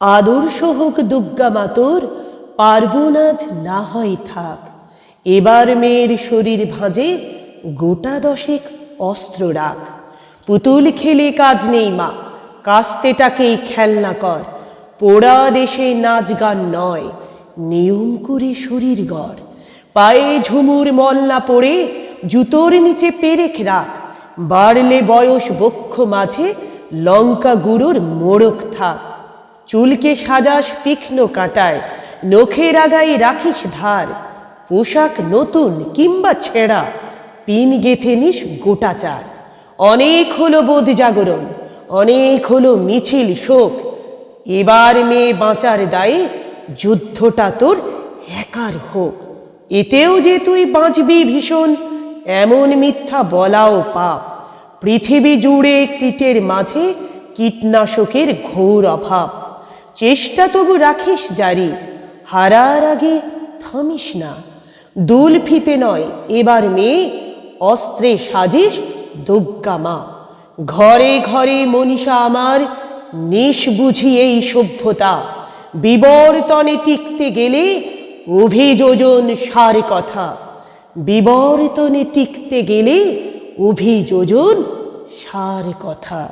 আদর্শ হোক দুর্গা মাতর পার্বণ আজ না হয় থাক। এবার মেয়ের শরীর ভাঁজে গোটা দশেক অস্ত্র রাখ। পুতুল খেলে কাজ নেই মা, কাস্তেটাকেই খেলনা কর। পোড়া দেশে নাচ গান নয়, নিয়ম করে শরীর গড়। পায়ে ঝুমুর মল না পড়ে জুতোর নিচে পেরেক রাখ। বাড়লে বয়স বক্ষ মাঝে লঙ্কা গুঁড়োর মোড়ক থাক। চুলকে সাজাস তীক্ষ্ণ কাটায়, নখের আগায় রাখিস ধার, পোশাক নতুন কিংবা ছেঁড়া, পিন গেথে নিস গোটা চার। অনেক হলো বোধ জাগরণ, অনেক হলো মিছিল শোক, এবার মেয়ে বাঁচার দায়ে যুদ্ধটা তোর একার হোক। এতেও যে তুই বাঁচবি ভীষণ, এমন মিথ্যা বলাও পাপ। পৃথিবী জুড়ে কীটের মাঝে কীটনাশকের ঘোর অভাব। চেষ্টা তবু রাখিস জারি, হারার আগে থামিস না। দুল ফিতে নয়, এবার মেয়ে, অস্ত্রে সাজিস দুর্গা মা। ঘরে ঘরে মনীষা আমার, নিশ বুঝি এই সভ্যতা। বিবর্তনে টিকতে গেলে অভিযোজন সার কথা। বিবর্তনে টিকতে গেলে অভিযোজন সার কথা।